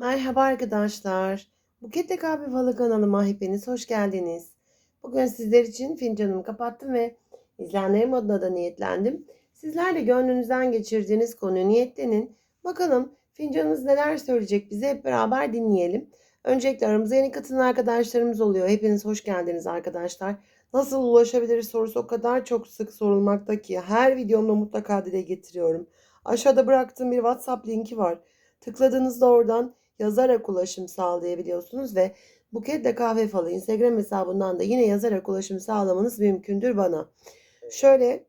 Merhaba arkadaşlar. Buket Kahve Falı kanalıma hepiniz hoş geldiniz. Bugün sizler için fincanımı kapattım ve izleyenlerim adına da niyetlendim. Sizler de gönlünüzden geçirdiğiniz konuyu niyetlenin. Bakalım fincanınız neler söyleyecek bize hep beraber dinleyelim. Öncelikle aramıza yeni katılan arkadaşlarımız oluyor. Hepiniz hoş geldiniz arkadaşlar. Nasıl ulaşabiliriz sorusu o kadar çok sık sorulmakta ki her videomda mutlaka dile getiriyorum. Aşağıda bıraktığım bir WhatsApp linki var. Tıkladığınızda oradan yazarak ulaşım sağlayabiliyorsunuz ve Buket Kahve Falı Instagram hesabından da yine yazarak ulaşım sağlamanız mümkündür bana. Şöyle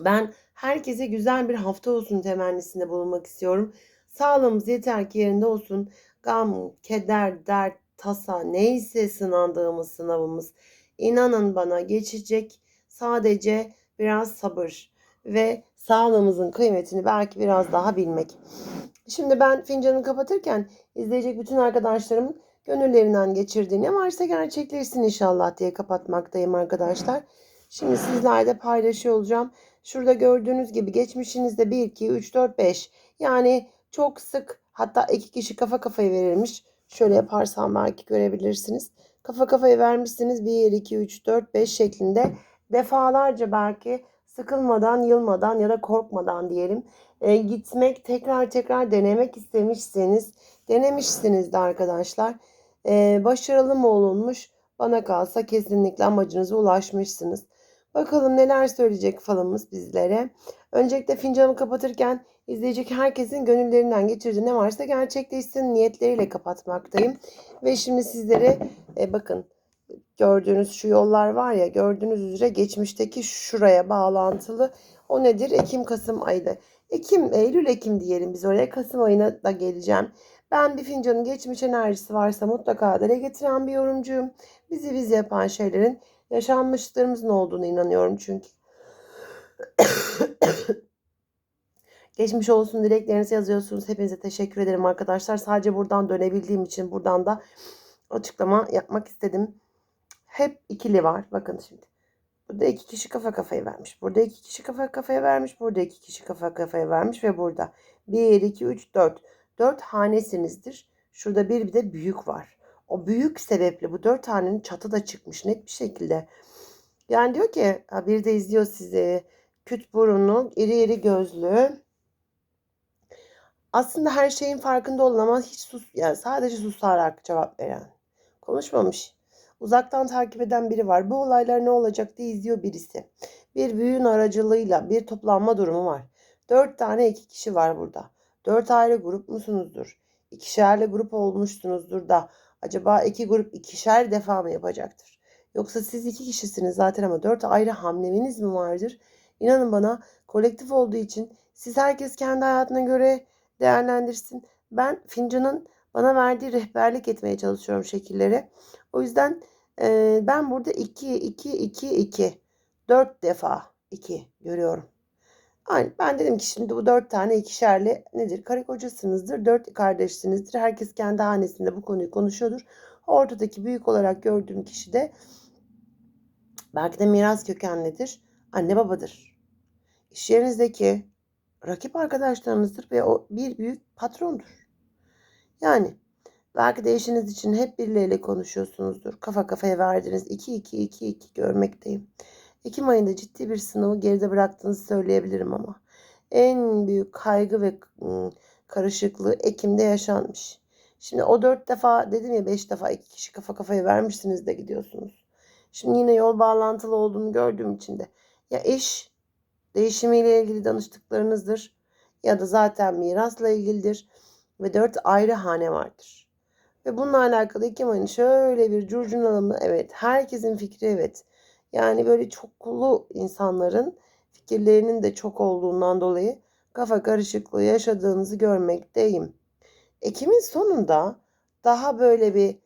ben herkese güzel bir hafta olsun temennisinde bulunmak istiyorum. Sağlığımız yeter ki yerinde olsun. Gam, keder, dert, tasa neyse sınandığımız sınavımız inanın bana geçecek. Sadece biraz sabır ve sağlığımızın kıymetini belki biraz daha bilmek. Şimdi ben fincanı kapatırken izleyecek bütün arkadaşlarımın gönüllerinden geçirdiği ne varsa gerçekleşsin inşallah diye kapatmaktayım arkadaşlar. Şimdi sizlerle paylaşıyor olacağım. Şurada gördüğünüz gibi geçmişinizde 1, 2, 3, 4, 5 yani çok sık hatta iki kişi kafa kafaya verilmiş. Şöyle yaparsam belki görebilirsiniz. Kafa kafaya vermişsiniz 1, 2, 3, 4, 5 şeklinde defalarca belki sıkılmadan, yılmadan ya da korkmadan diyelim e, gitmek, tekrar tekrar denemek istemişseniz, denemişsiniz de arkadaşlar. E, başarılı mı olunmuş? Bana kalsa kesinlikle amacınıza ulaşmışsınız. Bakalım neler söyleyecek falımız bizlere. Öncelikle fincanımı kapatırken izleyecek herkesin gönüllerinden geçirdiği ne varsa gerçekleşsin niyetleriyle kapatmaktayım. Ve şimdi sizlere e, bakın gördüğünüz şu yollar var ya gördüğünüz üzere geçmişteki şuraya bağlantılı. O nedir? Ekim-Kasım ayıydı. Ekim, Eylül, Ekim diyelim biz oraya. Kasım ayına da geleceğim. Ben bir fincanın geçmiş enerjisi varsa mutlaka dile getiren bir yorumcuyum. Bizi biz yapan şeylerin yaşanmışlarımızın olduğunu inanıyorum çünkü. Geçmiş olsun dileklerinizi yazıyorsunuz. Hepinize teşekkür ederim arkadaşlar. Sadece buradan dönebildiğim için buradan da açıklama yapmak istedim. Hep ikili var. Bakın şimdi. Burada iki kişi kafa kafaya vermiş. Burada iki kişi kafa kafaya vermiş. Burada iki kişi kafa kafaya vermiş ve burada 1, 2, 3, 4. 4 hanesinizdir. Şurada bir de büyük var. O büyük sebeple bu dört hanenin çatı da çıkmış net bir şekilde. Yani diyor ki bir de izliyor sizi. Küt burunlu, iri iri gözlü. Aslında her şeyin farkında olan ama hiç sus yani sadece susarak cevap veren. Konuşmamış. Uzaktan takip eden biri var. Bu olaylar ne olacak diye izliyor birisi. Bir büyüğün aracılığıyla bir toplanma durumu var. Dört tane iki kişi var burada. Dört ayrı grup musunuzdur? İkişerli grup olmuşsunuzdur da acaba iki grup ikişer defa mı yapacaktır? Yoksa siz iki kişisiniz zaten ama dört ayrı hamleniz mi vardır? İnanın bana kolektif olduğu için siz herkes kendi hayatına göre değerlendirsin. Ben fincanın bana verdiği rehberlik etmeye çalışıyorum şekillere. O yüzden e, ben burada 2, 2, 2, 2, 4 defa 2 görüyorum. Aynı. Ben dedim ki şimdi bu dört tane ikişerli nedir? Karı kocasınızdır, dört kardeşsinizdir. Herkes kendi hanesinde bu konuyu konuşuyordur. Ortadaki büyük olarak gördüğüm kişi de belki de miras kökenlidir. Anne babadır. İş yerinizdeki rakip arkadaşlarınızdır ve o bir büyük patrondur. Yani belki de eşiniz için hep birileriyle konuşuyorsunuzdur. Kafa kafaya verdiniz. 2-2-2-2 görmekteyim. Ekim ayında ciddi bir sınavı geride bıraktığınızı söyleyebilirim ama. En büyük kaygı ve karışıklığı Ekim'de yaşanmış. Şimdi o dört defa dedim ya beş defa iki kişi kafa kafaya vermişsiniz de gidiyorsunuz. Şimdi yine yol bağlantılı olduğunu gördüğüm için de ya eş değişimiyle ilgili danıştıklarınızdır ya da zaten mirasla ilgilidir ve dört ayrı hane vardır. Ve bununla alakalı Ekim ayını şöyle bir curcunalımı evet herkesin fikri evet yani böyle çoklu insanların fikirlerinin de çok olduğundan dolayı kafa karışıklığı yaşadığınızı görmekteyim. Ekim'in sonunda daha böyle bir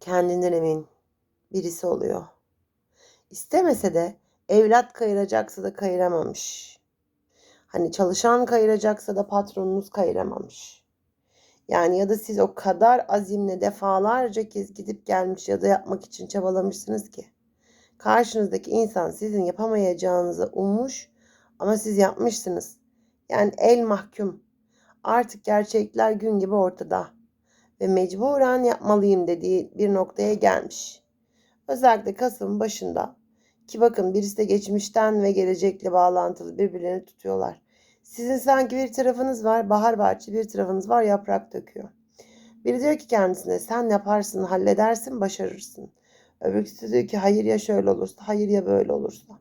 kendinden emin birisi oluyor. İstemese de evlat kayıracaksa da kayıramamış. Hani çalışan kayıracaksa da patronunuz kayıramamış. Yani ya da siz o kadar azimle defalarca kez gidip gelmiş ya da yapmak için çabalamışsınız ki. Karşınızdaki insan sizin yapamayacağınızı ummuş ama siz yapmışsınız. Yani el mahkum. artık gerçekler gün gibi ortada ve mecburen yapmalıyım dediği bir noktaya gelmiş. Özellikle Kasım'ın başında ki bakın birisi de geçmişten ve gelecekle bağlantılı birbirlerini tutuyorlar. Sizin sanki bir tarafınız var bahar bahçe bir tarafınız var yaprak döküyor. Biri diyor ki kendisine sen yaparsın halledersin başarırsın. Öbürküsü diyor ki hayır ya şöyle olursa hayır ya böyle olursa.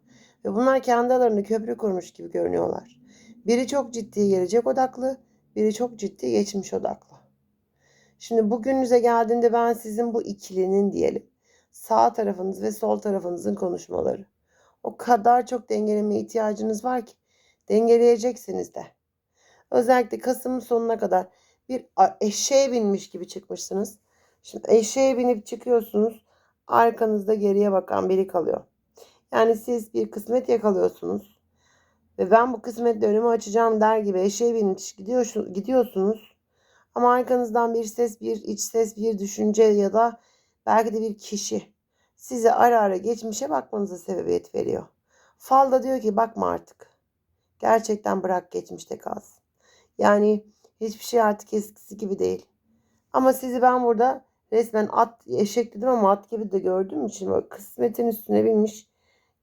Ve bunlar kendi aralarında köprü kurmuş gibi görünüyorlar. Biri çok ciddi gelecek odaklı, biri çok ciddi geçmiş odaklı. Şimdi bugününüze geldiğinde ben sizin bu ikilinin diyelim sağ tarafınız ve sol tarafınızın konuşmaları. O kadar çok dengelemeye ihtiyacınız var ki dengeleyeceksiniz de. Özellikle Kasım'ın sonuna kadar bir eşeğe binmiş gibi çıkmışsınız. Şimdi eşeğe binip çıkıyorsunuz. Arkanızda geriye bakan biri kalıyor. Yani siz bir kısmet yakalıyorsunuz. Ve ben bu kısmetle önümü açacağım der gibi eşeğe binip gidiyorsunuz. Ama arkanızdan bir ses, bir iç ses, bir düşünce ya da belki de bir kişi size ara ara geçmişe bakmanıza sebebiyet veriyor. Fal da diyor ki bakma artık. Gerçekten bırak geçmişte kalsın. Yani hiçbir şey artık eskisi gibi değil. Ama sizi ben burada resmen at eşek dedim ama at gibi de gördüğüm için kısmetin üstüne binmiş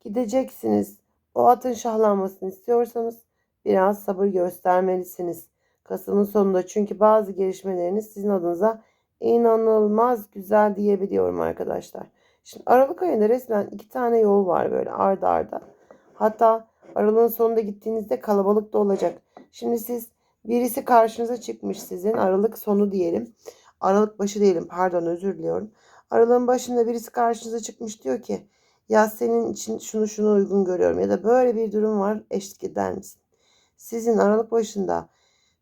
gideceksiniz. O atın şahlanmasını istiyorsanız biraz sabır göstermelisiniz. Kasım'ın sonunda çünkü bazı gelişmeleriniz sizin adınıza inanılmaz güzel diyebiliyorum arkadaşlar. Şimdi Aralık ayında resmen iki tane yol var böyle arda arda. Hatta aralığın sonunda gittiğinizde kalabalık da olacak. Şimdi siz birisi karşınıza çıkmış sizin Aralık sonu diyelim. Aralık başı diyelim pardon özür diliyorum. Aralığın başında birisi karşınıza çıkmış diyor ki ya senin için şunu şunu uygun görüyorum ya da böyle bir durum var eşlik eder misin? Sizin Aralık başında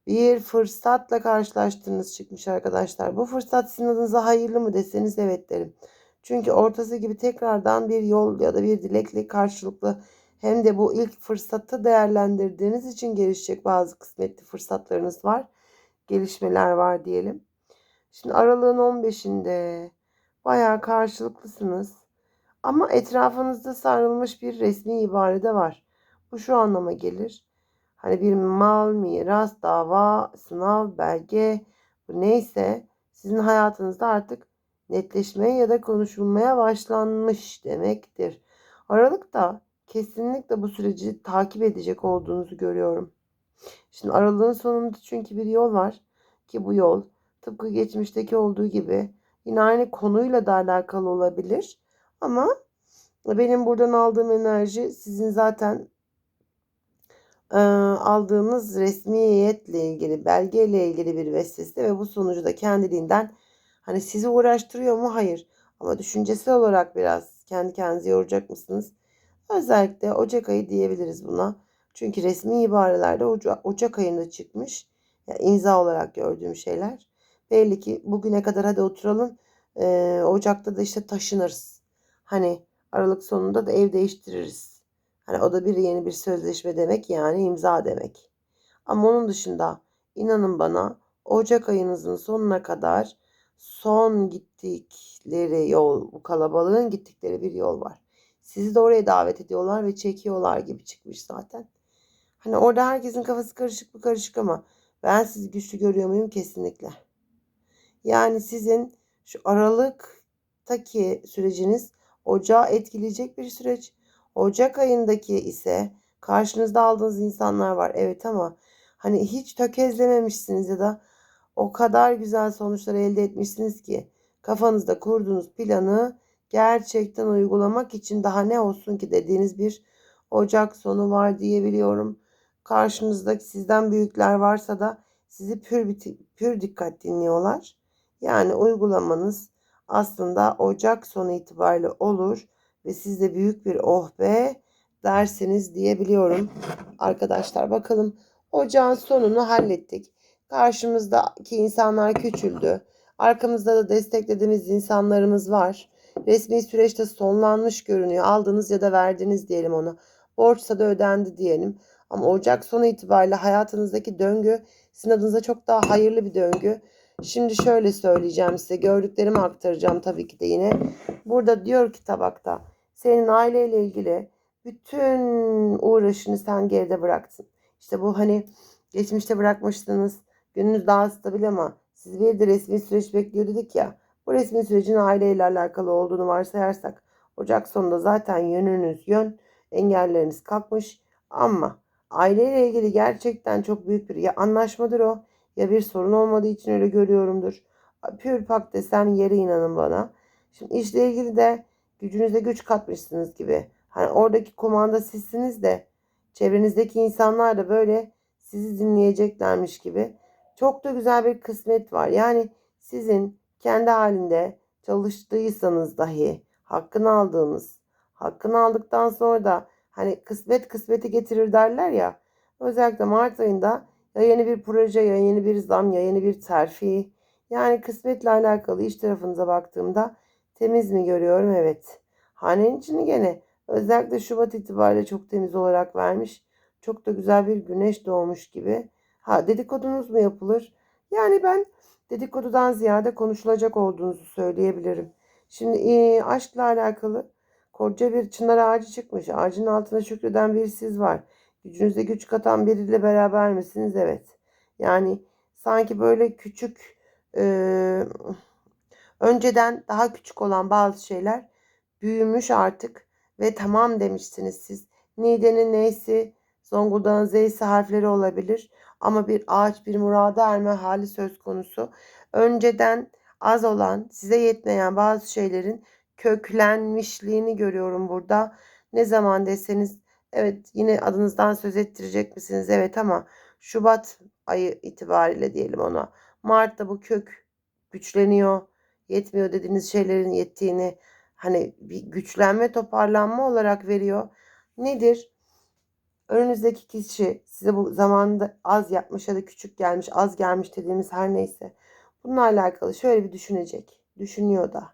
bir fırsatla karşılaştığınız çıkmış arkadaşlar. Bu fırsat sizin adınıza hayırlı mı deseniz evet derim. Çünkü ortası gibi tekrardan bir yol ya da bir dilekle karşılıklı hem de bu ilk fırsatı değerlendirdiğiniz için gelişecek bazı kısmetli fırsatlarınız var. Gelişmeler var diyelim. Şimdi aralığın 15'inde bayağı karşılıklısınız. Ama etrafınızda sarılmış bir resmi ibare de var. Bu şu anlama gelir. Hani bir mal, miras, dava, sınav, belge neyse sizin hayatınızda artık netleşmeye ya da konuşulmaya başlanmış demektir. Aralıkta kesinlikle bu süreci takip edecek olduğunuzu görüyorum. Şimdi aralığın sonunda çünkü bir yol var ki bu yol tıpkı geçmişteki olduğu gibi yine aynı konuyla da alakalı olabilir. Ama benim buradan aldığım enerji sizin zaten e, aldığınız resmiyetle ilgili, belgeyle ilgili bir vesvese ve bu sonucu da kendiliğinden hani sizi uğraştırıyor mu? Hayır. Ama düşüncesel olarak biraz kendi kendinizi yoracak mısınız? Özellikle Ocak ayı diyebiliriz buna. Çünkü resmi ibarelerde Oca Ocak ayında çıkmış. Yani imza olarak gördüğüm şeyler. Belli ki bugüne kadar hadi oturalım. Ee, Ocak'ta da işte taşınırız. Hani Aralık sonunda da ev değiştiririz. Hani o da bir yeni bir sözleşme demek yani imza demek. Ama onun dışında inanın bana Ocak ayınızın sonuna kadar son gittikleri yol, bu kalabalığın gittikleri bir yol var. Sizi de oraya davet ediyorlar ve çekiyorlar gibi çıkmış zaten. Hani orada herkesin kafası karışık bir karışık ama ben sizi güçlü görüyor muyum? Kesinlikle. Yani sizin şu Aralık'taki süreciniz Ocağı etkileyecek bir süreç. Ocak ayındaki ise karşınızda aldığınız insanlar var. Evet ama hani hiç tökezlememişsiniz ya da o kadar güzel sonuçlar elde etmişsiniz ki kafanızda kurduğunuz planı gerçekten uygulamak için daha ne olsun ki dediğiniz bir Ocak sonu var diyebiliyorum. Karşınızda sizden büyükler varsa da sizi pür, pür dikkat dinliyorlar. Yani uygulamanız aslında Ocak sonu itibariyle olur ve siz de büyük bir oh be dersiniz diyebiliyorum. Arkadaşlar bakalım ocağın sonunu hallettik. Karşımızdaki insanlar küçüldü. Arkamızda da desteklediğimiz insanlarımız var. Resmi süreçte sonlanmış görünüyor. Aldınız ya da verdiniz diyelim ona. Borçsa da ödendi diyelim. Ama Ocak sonu itibariyle hayatınızdaki döngü sizin adınıza çok daha hayırlı bir döngü. Şimdi şöyle söyleyeceğim size. Gördüklerimi aktaracağım tabii ki de yine. Burada diyor ki tabakta. Senin aileyle ilgili bütün uğraşını sen geride bıraktın. İşte bu hani geçmişte bırakmıştınız. Gününüz daha stabil ama siz bir de resmi süreç bekliyor dedik ya. Bu resmi sürecin aileyle alakalı olduğunu varsayarsak Ocak sonunda zaten yönünüz yön, engelleriniz kalkmış ama aileyle ilgili gerçekten çok büyük bir ya anlaşmadır o ya bir sorun olmadığı için öyle görüyorumdur. Pür pak desem yere inanın bana. Şimdi işle ilgili de gücünüze güç katmışsınız gibi. Hani oradaki komanda sizsiniz de çevrenizdeki insanlar da böyle sizi dinleyeceklermiş gibi. Çok da güzel bir kısmet var. Yani sizin kendi halinde çalıştıysanız dahi hakkını aldığınız, hakkını aldıktan sonra da hani kısmet kısmeti getirir derler ya. Özellikle Mart ayında ya yeni bir proje ya yeni bir zam ya yeni bir terfi. Yani kısmetle alakalı iş tarafınıza baktığımda temiz mi görüyorum? Evet. Hanenin içini gene özellikle Şubat itibariyle çok temiz olarak vermiş. Çok da güzel bir güneş doğmuş gibi. Ha dedikodunuz mu yapılır? Yani ben dedikodudan ziyade konuşulacak olduğunuzu söyleyebilirim. Şimdi e, aşkla alakalı koca bir çınar ağacı çıkmış. Ağacın altına şükreden bir siz var. Gücünüze güç katan biriyle beraber misiniz? Evet. Yani sanki böyle küçük e, önceden daha küçük olan bazı şeyler büyümüş artık ve tamam demişsiniz siz. Niğde'nin neysi, Zonguldak'ın Z'si harfleri olabilir ama bir ağaç bir murada erme hali söz konusu. Önceden az olan, size yetmeyen bazı şeylerin köklenmişliğini görüyorum burada. Ne zaman deseniz evet yine adınızdan söz ettirecek misiniz? Evet ama Şubat ayı itibariyle diyelim ona. Mart'ta bu kök güçleniyor. Yetmiyor dediğiniz şeylerin yettiğini hani bir güçlenme toparlanma olarak veriyor. Nedir? Önünüzdeki kişi size bu zamanda az yapmış ya da küçük gelmiş, az gelmiş dediğimiz her neyse. Bununla alakalı şöyle bir düşünecek. Düşünüyor da.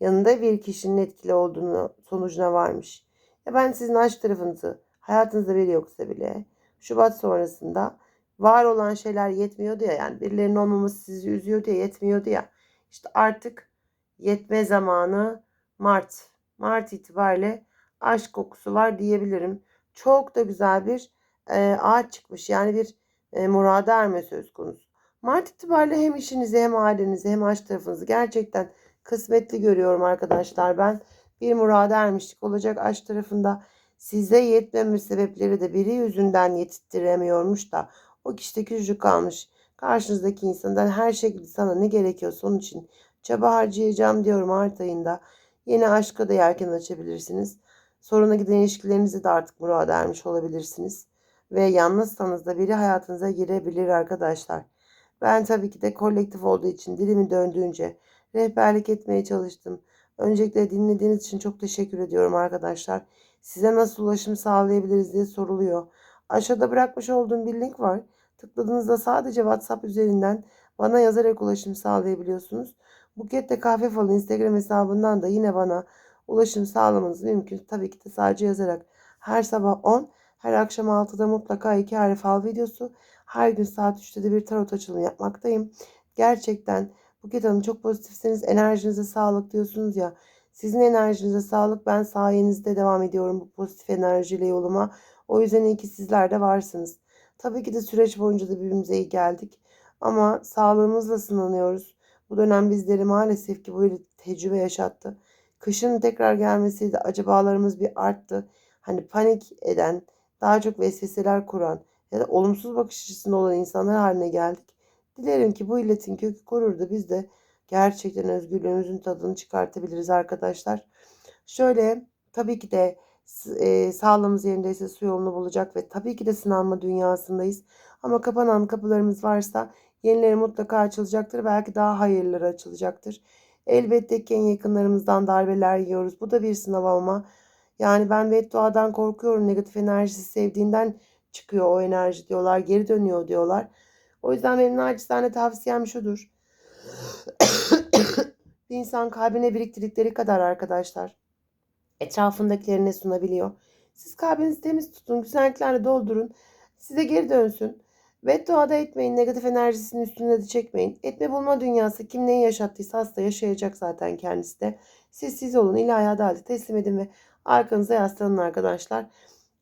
Yanında bir kişinin etkili olduğunu sonucuna varmış. Ya ben sizin aşk tarafınızı hayatınızda biri yoksa bile Şubat sonrasında var olan şeyler yetmiyordu ya yani birilerinin olmaması sizi üzüyordu ya yetmiyordu ya. İşte artık yetme zamanı Mart. Mart itibariyle aşk kokusu var diyebilirim. Çok da güzel bir e, ağaç çıkmış. Yani bir e, murada erme söz konusu. Mart itibariyle hem işinizi hem ailenizi hem aşk tarafınızı gerçekten kısmetli görüyorum arkadaşlar. Ben bir murada ermişlik olacak aşk tarafında size yetmeme sebepleri de biri yüzünden yetiştiremiyormuş da o kişi de küçücük kalmış. Karşınızdaki insandan her şekilde sana ne gerekiyorsa onun için çaba harcayacağım diyorum Mart ayında. Yeni aşka da yelken açabilirsiniz. Soruna giden ilişkilerinizi de artık murada ermiş olabilirsiniz. Ve yalnızsanız da biri hayatınıza girebilir arkadaşlar. Ben tabii ki de kolektif olduğu için dilimi döndüğünce rehberlik etmeye çalıştım. Öncelikle dinlediğiniz için çok teşekkür ediyorum arkadaşlar. Size nasıl ulaşım sağlayabiliriz diye soruluyor. Aşağıda bırakmış olduğum bir link var. Tıkladığınızda sadece WhatsApp üzerinden bana yazarak ulaşım sağlayabiliyorsunuz. Bukette Kahve Falı Instagram hesabından da yine bana ulaşım sağlamanız mümkün. Tabii ki de sadece yazarak. Her sabah 10, her akşam 6'da mutlaka iki ayrı fal videosu. Her gün saat 3'te de bir tarot açılımı yapmaktayım. Gerçekten Buket Hanım çok pozitifseniz enerjinize sağlık diyorsunuz ya. Sizin enerjinize sağlık. Ben sayenizde devam ediyorum bu pozitif enerjiyle yoluma. O yüzden iyi ki sizler de varsınız. Tabii ki de süreç boyunca da birbirimize iyi geldik. Ama sağlığımızla sınanıyoruz. Bu dönem bizleri maalesef ki böyle tecrübe yaşattı. Kışın tekrar gelmesiydi acabalarımız bir arttı. Hani panik eden, daha çok vesveseler kuran ya da olumsuz bakış açısında olan insanlar haline geldik. Dilerim ki bu illetin kökü korur da biz de gerçekten özgürlüğümüzün tadını çıkartabiliriz arkadaşlar. Şöyle tabii ki de e, sağlığımız yerindeyse su yolunu bulacak ve tabii ki de sınanma dünyasındayız. Ama kapanan kapılarımız varsa yenileri mutlaka açılacaktır. Belki daha hayırları açılacaktır. Elbette ki en yakınlarımızdan darbeler yiyoruz. Bu da bir sınav ama yani ben bedduadan korkuyorum. Negatif enerjisi sevdiğinden çıkıyor o enerji diyorlar. Geri dönüyor diyorlar. O yüzden benim naçizane tavsiyem şudur. bir insan kalbine biriktirdikleri kadar arkadaşlar etrafındakilerine sunabiliyor. Siz kalbinizi temiz tutun, güzelliklerle doldurun. Size geri dönsün. Bedduada etmeyin, negatif enerjisinin üstüne de çekmeyin. Etme bulma dünyası kim neyi yaşattıysa hasta yaşayacak zaten kendisi de. Siz siz olun, ilahi adaleti teslim edin ve arkanıza yaslanın arkadaşlar.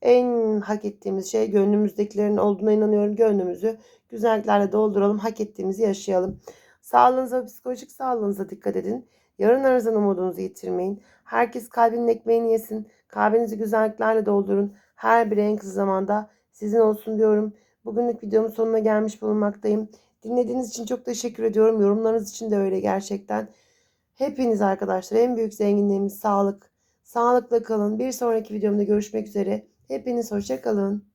En hak ettiğimiz şey gönlümüzdekilerin olduğuna inanıyorum. Gönlümüzü güzelliklerle dolduralım. Hak ettiğimizi yaşayalım. Sağlığınıza, psikolojik sağlığınıza dikkat edin. Yarınlarınızdan umudunuzu yitirmeyin. Herkes kalbinin ekmeğini yesin. Kalbinizi güzelliklerle doldurun. Her biri en kısa zamanda sizin olsun diyorum. Bugünlük videomun sonuna gelmiş bulunmaktayım. Dinlediğiniz için çok teşekkür ediyorum. Yorumlarınız için de öyle gerçekten. Hepiniz arkadaşlar en büyük zenginliğimiz sağlık. Sağlıkla kalın. Bir sonraki videomda görüşmek üzere. Hepiniz hoşça kalın.